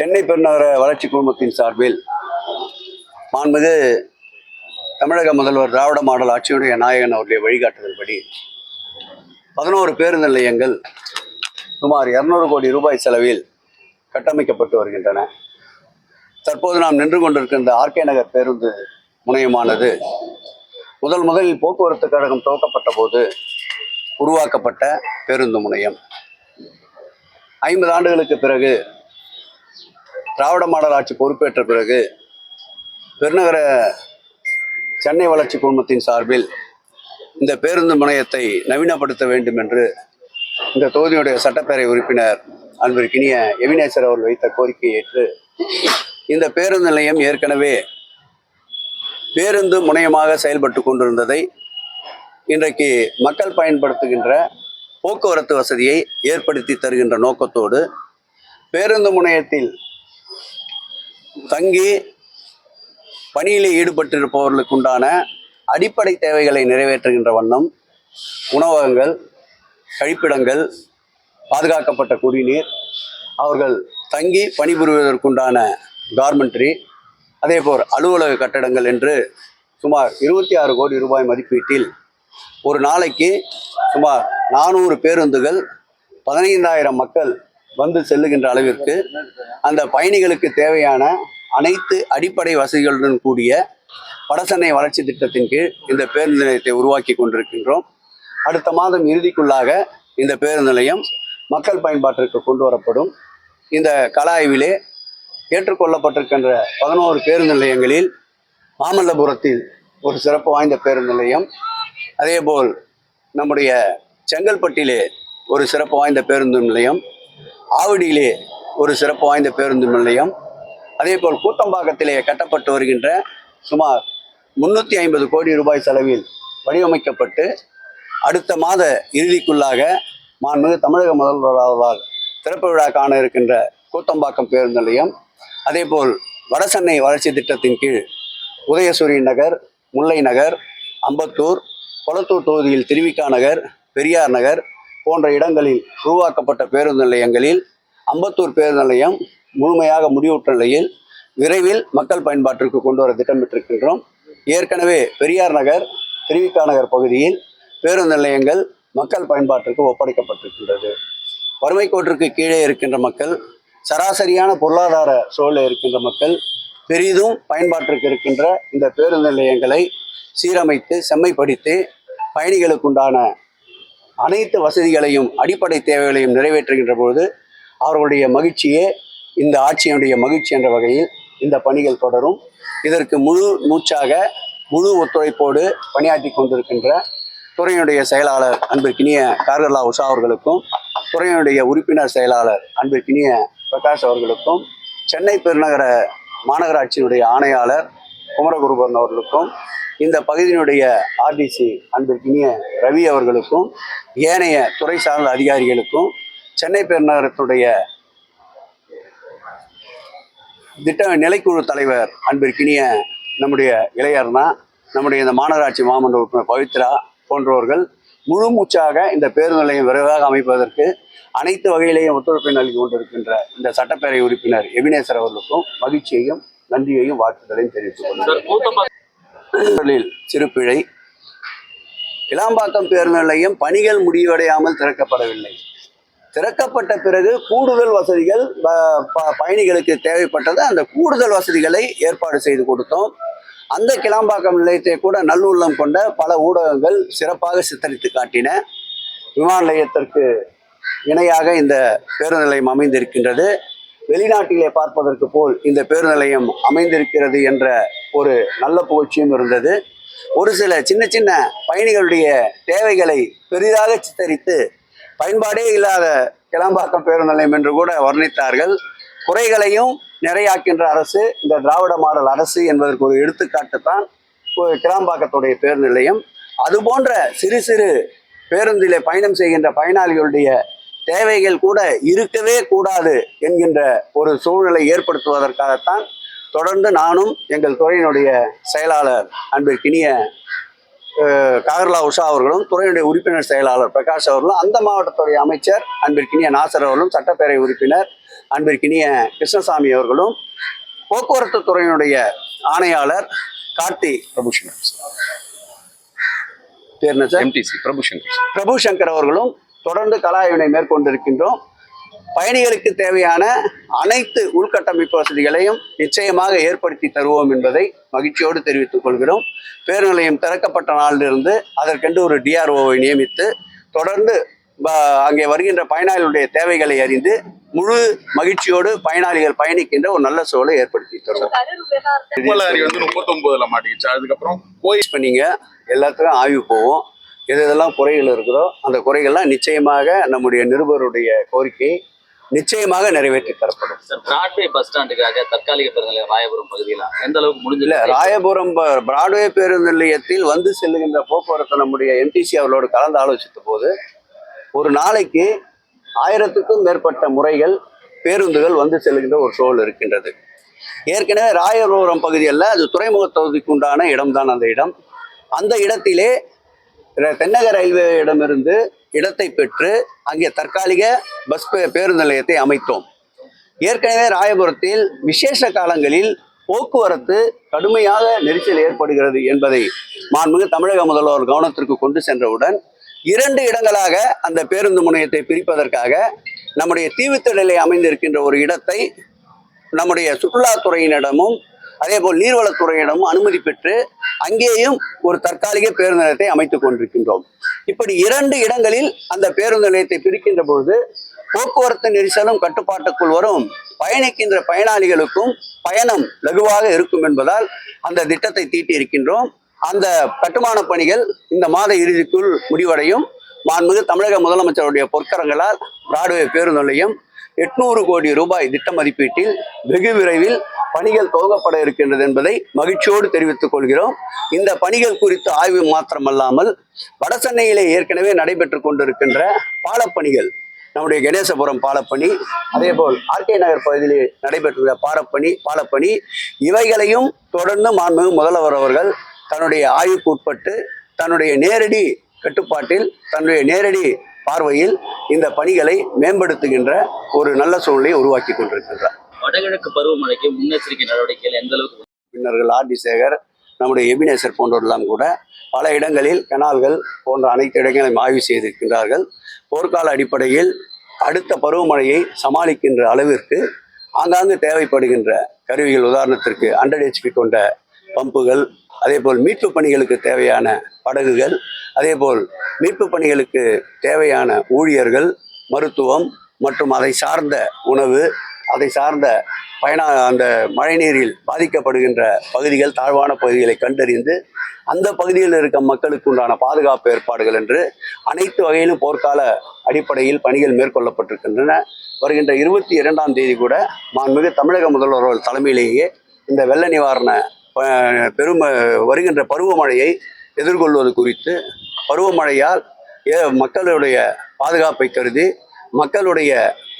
சென்னை பெருநகர வளர்ச்சி குழுமத்தின் சார்பில் மாண்புமிகு தமிழக முதல்வர் திராவிட மாடல் ஆட்சியுடைய நாயகன் அவருடைய வழிகாட்டுதல்படி பதினோரு பேருந்து நிலையங்கள் சுமார் இரநூறு கோடி ரூபாய் செலவில் கட்டமைக்கப்பட்டு வருகின்றன. தற்போது நாம் நின்று கொண்டிருக்கின்ற ஆர்கே நகர் பேருந்து முனையமானது முதல் முதலில் போக்குவரத்து கழகம் துவக்கப்பட்ட போது உருவாக்கப்பட்ட பேருந்து முனையம். ஐம்பது ஆண்டுகளுக்கு பிறகு திராவிட மாடல் ஆட்சி பொறுப்பேற்ற பிறகு பெருநகர சென்னை வளர்ச்சி குழுமத்தின் சார்பில் இந்த பேருந்து முனையத்தை நவீனப்படுத்த வேண்டும் என்று இந்த தொகுதியுடைய சட்டப்பேரவை உறுப்பினர் அன்பிற்கினிய எவினேசர் அவர்கள் வைத்த கோரிக்கையை ஏற்று இந்த பேருந்து நிலையம் ஏற்கனவே பேருந்து முனையமாக செயல்பட்டு கொண்டிருந்ததை இன்றைக்கு மக்கள் பயன்படுத்துகின்ற போக்குவரத்து வசதியை ஏற்படுத்தி தருகின்ற நோக்கத்தோடு பேருந்து முனையத்தில் தங்கி பணியில் ஈடுபட்டிருப்பவர்களுக்கு உண்டான அடிப்படை தேவைகளை நிறைவேற்றுகின்ற வண்ணம் உணவகங்கள் கழிப்பிடங்கள் பாதுகாக்கப்பட்ட குடிநீர் அவர்கள் தங்கி பணிபுரிவதற்குண்டான கார்மெண்ட்ரி அதேபோல் அலுவலக கட்டடங்கள் என்று சுமார் இருபத்தி ஆறு கோடி ரூபாய் மதிப்பீட்டில் ஒரு நாளைக்கு சுமார் நானூறு பேருந்துகள் பதினைந்தாயிரம் மக்கள் வந்து செல்லுகின்ற அளவிற்கு அந்த பயணிகளுக்கு தேவையான அனைத்து அடிப்படை வசதிகளுடன் கூடிய வடசென்னை வளர்ச்சி திட்டத்தின் கீழ் இந்த பேருந்து நிலையத்தை உருவாக்கி கொண்டிருக்கின்றோம். அடுத்த மாதம் இறுதிக்குள்ளாக இந்த பேருந்து நிலையம் மக்கள் பயன்பாட்டிற்கு கொண்டு வரப்படும். இந்த கலாய்விலே ஆய்விலே ஏற்றுக்கொள்ளப்பட்டிருக்கின்ற பதினோரு பேருந்து நிலையங்களில் மாமல்லபுரத்தில் ஒரு சிறப்பு வாய்ந்த பேருந்து நிலையம் அதேபோல் நம்முடைய செங்கல்பட்டிலே ஒரு சிறப்பு வாய்ந்த பேருந்து நிலையம் ஆவடியிலே ஒரு சிறப்பு வாய்ந்த பேருந்து நிலையம். அதேபோல் கூத்தம்பாக்கத்திலே கட்டப்பட்டு வருகின்ற சுமார் முன்னூற்றி ஐம்பது கோடி ரூபாய் செலவில் வடிவமைக்கப்பட்டு அடுத்த மாத இறுதிக்குள்ளாக மாண்புமிகு தமிழக முதல்வர் திறப்பு விழா காண இருக்கின்ற கூத்தம்பாக்கம் பேருந்து நிலையம். அதேபோல் வடசென்னை வளர்ச்சி திட்டத்தின் கீழ் உதயசூரியன் நகர் முல்லை நகர் அம்பத்தூர் கொளத்தூர் தொகுதியில் திருவிக்கா நகர் பெரியார் நகர் போன்ற இடங்களில் உருவாக்கப்பட்ட பேருந்து நிலையங்களில் அம்பத்தூர் பேருந்து நிலையம் முழுமையாக முடிவுற்ற நிலையில் விரைவில் மக்கள் பயன்பாட்டிற்கு கொண்டு வர திட்டமிட்டிருக்கின்றோம். ஏற்கனவே பெரியார் நகர் திருவிக்கா நகர் பகுதியில் பேருந்து நிலையங்கள் மக்கள் பயன்பாட்டிற்கு ஒப்படைக்கப்பட்டிருக்கின்றது. வறுமை கோட்டிற்கு கீழே இருக்கின்ற மக்கள் சராசரியான பொருளாதார சூழலில் இருக்கின்ற மக்கள் பெரிதும் பயன்பாட்டிற்கு இருக்கின்ற இந்த பேருந்து நிலையங்களை சீரமைத்து செம்மைப்படுத்தி பயணிகளுக்குண்டான அனைத்து வசதிகளையும் அடிப்படை தேவைகளையும் நிறைவேற்றுகின்ற பொழுது அவர்களுடைய மகிழ்ச்சியே இந்த ஆட்சியினுடைய மகிழ்ச்சி என்ற வகையில் இந்த பணிகள் தொடரும். இதற்கு முழு மூச்சாக முழு ஒத்துழைப்போடு பணியாற்றி கொண்டிருக்கின்ற துறையினுடைய செயலாளர் அன்பிற்கினிய கார்கல்லா உஷா அவர்களுக்கும் துறையினுடைய உறுப்பினர் செயலாளர் அன்பிற்கினிய பிரகாஷ் அவர்களுக்கும் சென்னை பெருநகர மாநகராட்சியினுடைய ஆணையாளர் குமரகுருபரன் அவர்களுக்கும் இந்த பகுதியினுடைய ஆர்டிசி அன்பிற்கினிய ரவி அவர்களுக்கும் ஏனைய துறை சார்ந்த அதிகாரிகளுக்கும் சென்னை பெருநகரத்துடைய திட்ட நிலைக்குழு தலைவர் அன்பிற்கினிய நம்முடைய இளையர்னா நம்முடைய இந்த மாநகராட்சி மாமன்ற உறுப்பினர் பவித்ரா போன்றவர்கள் முழு மூச்சாக இந்த பேருந்து நிலையம் விரைவாக அமைப்பதற்கு அனைத்து வகையிலேயும் ஒத்துழைப்பை நல்கி கொண்டிருக்கின்ற இந்த சட்டப்பேரவை உறுப்பினர் எபினேசர் அவர்களுக்கும் மகிழ்ச்சியையும் நன்றியையும் வாழ்த்துதலையும் தெரிவித்துக் கொள்கிறேன். முதலில் சிறுபிழை. இளாம்பாக்கம் பேருந்து நிலையம் பணிகள் முடிவடையாமல் திறக்கப்படவில்லை. திறக்கப்பட்ட பிறகு கூடுதல் வசதிகள் ப- ப- பயணிகளுக்கு தேவைப்பட்டது. அந்த கூடுதல் வசதிகளை ஏற்பாடு செய்து கொடுத்தோம். அந்த கிளாம்பாக்கம் நிலையத்தை கூட நல்லுள்ளம் கொண்ட பல ஊடகங்கள் சிறப்பாக சித்தரித்து காட்டின. விமான நிலையத்திற்கு இணையாக இந்த பேருந்து நிலையம் அமைந்திருக்கின்றது. வெளிநாட்டிலே பார்ப்பதற்கு போல் இந்த பேருந்து நிலையம் அமைந்திருக்கிறது என்ற ஒரு நல்ல புகழ்ச்சியும் இருந்தது. ஒரு சில சின்ன சின்ன பயணிகளுடைய தேவைகளை பெரிதாக சித்தரித்து பயன்பாடே இல்லாத கிளம்பாக்கம் பேருந்து நிலையம் என்று கூட வர்ணித்தார்கள். குறைகளையும் நிறையாக்கின்ற அரசு இந்த திராவிட மாடல் அரசு என்பதற்கு ஒரு எடுத்துக்காட்டு தான் கிளாம்பாக்கத்துடைய பேருந்து நிலையம். அதுபோன்ற சிறு சிறு பேருந்திலே பயணம் செய்கின்ற பயனாளிகளுடைய தேவைகள் கூட இருக்கவே கூடாது என்கின்ற ஒரு சூழ்நிலை ஏற்படுத்துவதற்காகத்தான் தொடர்ந்து நானும் எங்கள் துறையினுடைய செயலாளர் அன்பிற்கினிய காகர்லா உஷா அவர்களும் துறையினுடைய உறுப்பினர் செயலாளர் பிரகாஷ் அவர்களும் அந்த மாவட்டத்துடைய அமைச்சர் அன்பிற்கினிய நாசர் அவர்களும் சட்டப்பேரவை உறுப்பினர் அன்பிற்கினிய கிருஷ்ணசாமி அவர்களும் போக்குவரத்து துறையினுடைய ஆணையாளர் கார்த்தி பிரபுஷன். பேர் என்ன சார்? எம்டிசி பிரபுஷன். பிரபு சங்கர் அவர்களும் தொடர்ந்து கலாய்வினை மேற்கொண்டிருக்கின்றோம். பயணிகளுக்கு தேவையான அனைத்து உள்கட்டமைப்பு வசதிகளையும் நிச்சயமாக ஏற்படுத்தி தருவோம் என்பதை மகிழ்ச்சியோடு தெரிவித்துக் கொள்கிறோம். பேருந்து நிலையம் திறக்கப்பட்ட நாளிலிருந்து அதற்கென்று ஒரு டிஆர்ஓவை நியமித்து தொடர்ந்து அங்கே வருகின்ற பயனாளிகளுடைய தேவைகளை அறிந்து முழு மகிழ்ச்சியோடு பயனாளிகள் பயணிக்கின்ற ஒரு நல்ல சூழலை ஏற்படுத்தி தருவோம். வந்து முப்பத்தொன்பதுல மாட்டிக்கிச்சு. அதுக்கப்புறம் யூஸ் பண்ணீங்க எல்லாத்துக்கும் ஆய்வு போவோம். எது எதெல்லாம் குறைகள் இருக்குதோ அந்த குறைகள்லாம் நிச்சயமாக நம்முடைய நிருபருடைய கோரிக்கையை நிச்சயமாக நிறைவேற்றி தரப்படும். சார் பிராட்வே பஸ் ஸ்டாண்டுக்காக தற்காலிக பேருந்து நிலையம் ராயபுரம் பகுதியில் எந்த அளவுக்கு இல்ல முடிஞ்சு ராயபுரம் பிராட்வே பேருந்து நிலையத்தில் வந்து செல்லுகின்ற போக்குவரத்து நம்முடைய எம்டிசி அவர்களோடு கலந்து ஆலோசித்த போது ஒரு நாளைக்கு ஆயிரத்துக்கும் மேற்பட்ட முறைகள் பேருந்துகள் வந்து செல்லுகின்ற ஒரு சூழல் இருக்கின்றது. ஏற்கனவே ராயபுரம் பகுதியில் அது துறைமுக தொகுதிக்கு உண்டான இடம்தான் அந்த இடம். அந்த இடத்திலே தென்னக ரயில்வேயிடமிருந்து இடத்தை பெற்று அங்கே தற்காலிக பஸ் பே- பேருந்து நிலையத்தை அமைத்தோம். ஏற்கனவே ராயபுரத்தில் விசேஷ காலங்களில் போக்குவரத்து கடுமையாக நெரிசல் ஏற்படுகிறது என்பதை மாண்புமிகு தமிழக முதல்வர் கவனத்திற்கு கொண்டு சென்றவுடன் இரண்டு இடங்களாக அந்த பேருந்து முனையத்தை பிரிப்பதற்காக நம்முடைய தீவுத்திடலை அமைந்திருக்கின்ற ஒரு இடத்தை நம்முடைய சுற்றுலாத்துறையினிடமும் அதேபோல் நீர்வளத்துறையிடமும் அனுமதி பெற்று அங்கேயும் ஒரு தற்காலிக பேருந்து நிலையத்தை அமைத்துக் கொண்டிருக்கின்றோம். இப்படி இரண்டு இடங்களில் அந்த பேருந்து நிலையத்தை பிரிக்கின்ற பொழுது போக்குவரத்து நெரிசலும் கட்டுப்பாட்டுக்குள் வரும். பயணிக்கின்ற பயனாளிகளுக்கும் பயணம் லகுவாக இருக்கும் என்பதால் அந்த திட்டத்தை தீட்டி இருக்கின்றோம். அந்த கட்டுமான பணிகள் இந்த மாத இறுதிக்குள் முடிவடையும். மாண்புமிகு தமிழக முதலமைச்சருடைய பொற்கரங்களால் பிராட்வே பேருந்து நிலையம் எட்நூறு கோடி ரூபாய் திட்ட மதிப்பீட்டில் வெகு விரைவில் பணிகள் துவங்கப்பட இருக்கின்றது என்பதை மகிழ்ச்சியோடு தெரிவித்துக் கொள்கிறோம். இந்த பணிகள் குறித்த ஆய்வு மாத்திரமல்லாமல் வடசென்னையிலே ஏற்கனவே நடைபெற்று கொண்டிருக்கின்ற பாலப்பணிகள் நம்முடைய கணேசபுரம் பாலப்பணி அதேபோல் ஆர்கே நகர் பகுதியில் நடைபெற்றுள்ள பாலப்பணி பாலப்பணி இவைகளையும் தொடர்ந்து மாண்புமிகு முதல்வர் அவர்கள் தன்னுடைய ஆய்வுக்கு உட்பட்டு தன்னுடைய நேரடி கட்டுப்பாட்டில் தன்னுடைய நேரடி பார்வையில் இந்த பணிகளை மேம்படுத்துகின்ற ஒரு நல்ல சூழ்நிலையை உருவாக்கி கொண்டிருக்கின்றார். வடகிழக்கு பருவமழைக்கு முன்னெச்சரிக்கை நடவடிக்கைகள் எந்த அளவுக்கு பின்னர்கள் ஆர்டி சேகர் நம்முடைய எபினேசர் போன்றோரெல்லாம் கூட பல இடங்களில் கெனால்கள் போன்ற அனைத்து இடங்களையும் ஆய்வு செய்திருக்கின்றார்கள். போர்க்கால அடிப்படையில் அடுத்த பருவமழையை சமாளிக்கின்ற அளவிற்கு ஆங்காங்கு தேவைப்படுகின்ற கருவிகள் உதாரணத்திற்கு ஹண்ட்ரட் ஹெச்பி கொண்ட பம்புகள் அதேபோல் மீட்பு பணிகளுக்கு தேவையான படகுகள் அதேபோல் மீட்பு பணிகளுக்கு தேவையான ஊழியர்கள் மருத்துவம் மற்றும் அதை சார்ந்த உணவு அதை சார்ந்த பயண அந்த மழைநீரில் பாதிக்கப்படுகின்ற பகுதிகள் தாழ்வான பகுதிகளை கண்டறிந்து அந்த பகுதியில் இருக்க மக்களுக்கு உண்டான பாதுகாப்பு ஏற்பாடுகள் என்று அனைத்து வகையிலும் போர்க்கால அடிப்படையில் பணிகள் மேற்கொள்ளப்பட்டிருக்கின்றன. வருகின்ற இருபத்தி இரண்டாம் தேதி கூட மாண்புமிகு தமிழக முதல்வர் அவர்கள் தலைமையிலேயே இந்த வெள்ள நிவாரண ப- பெரும் வருகின்ற பருவமழையை எதிர்கொள்வது குறித்து பருவமழையால் ஏ- மக்களுடைய பாதுகாப்பை கருதி மக்களுடைய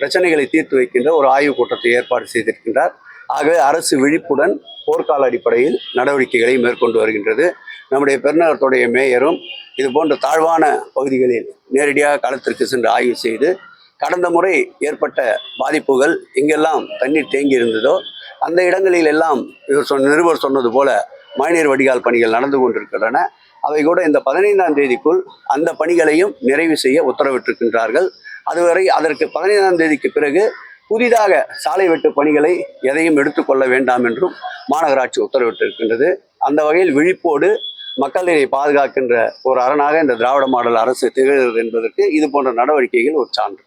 பிரச்சனைகளை தீர்த்து வைக்கின்ற ஒரு ஆய்வுக் கூட்டத்தை ஏற்பாடு செய்திருக்கின்றார். ஆகவே அரசு விழிப்புடன் போர்க்கால அடிப்படையில் நடவடிக்கைகளை மேற்கொண்டு வருகின்றது. நம்முடைய பெருநகரத்துடைய மேயரும் இது போன்ற தாழ்வான பகுதிகளில் நேரடியாக களத்திற்கு சென்று ஆய்வு செய்து கடந்த முறை ஏற்பட்ட பாதிப்புகள் எங்கெல்லாம் தண்ணீர் தேங்கி இருந்ததோ அந்த இடங்களில் எல்லாம் இவர் சொன்ன நிருபர் சொன்னது போல மழைநீர் வடிகால் பணிகள் நடந்து கொண்டிருக்கின்றன. அவை கூட இந்த பதினைந்தாம் தேதிக்குள் அந்த பணிகளையும் நிறைவு செய்ய உத்தரவிட்டிருக்கின்றார்கள். அதுவரை அதற்கு பதினைந்தாம் தேதிக்கு பிறகு புதிதாக சாலை வெட்டு பணிகளை எதையும் எடுத்துக்கொள்ள வேண்டாம் என்றும் மாநகராட்சி உத்தரவிட்டிருக்கின்றது. அந்த வகையில் விழிப்போடு மக்களை பாதுகாக்கின்ற ஒரு அரணாக இந்த திராவிட மாடல் அரசு திகழ்கிறது என்பதற்கு இது போன்ற நடவடிக்கைகள் ஒரு சான்று.